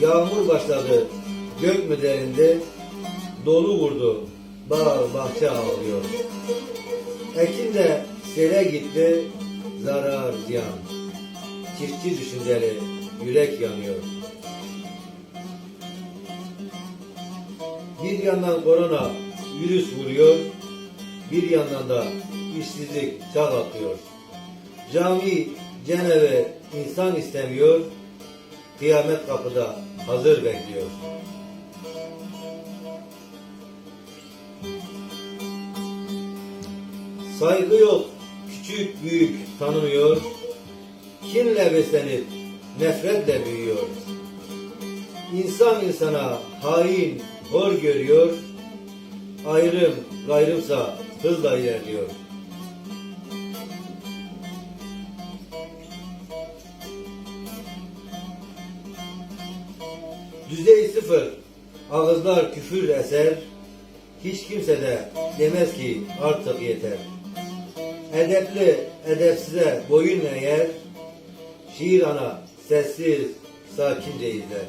Yağmur başladı gök mü derindi, dolu vurdu, bağ bahçe ağlıyor. Ekin de sele gitti, zarar ziyan. Çiftçi düşünceli, yürek yanıyor. Bir yandan korona virüs vuruyor, bir yandan da işsizlik çağ atıyor. Cami, ceneve insan istemiyor, kıyamet kapıda hazır bekliyor. Saygı yok, küçük büyük tanımıyor, kinle beslenip nefretle büyüyor. İnsan insana hain, hor görüyor, ayrım gayrımsa hızla ilerliyor. Düzey sıfır, ağızlar küfür eser, hiç kimse de demez ki artık yeter. Edepli, edepsize boyun eğer, şiir ana sessiz, sakince izler.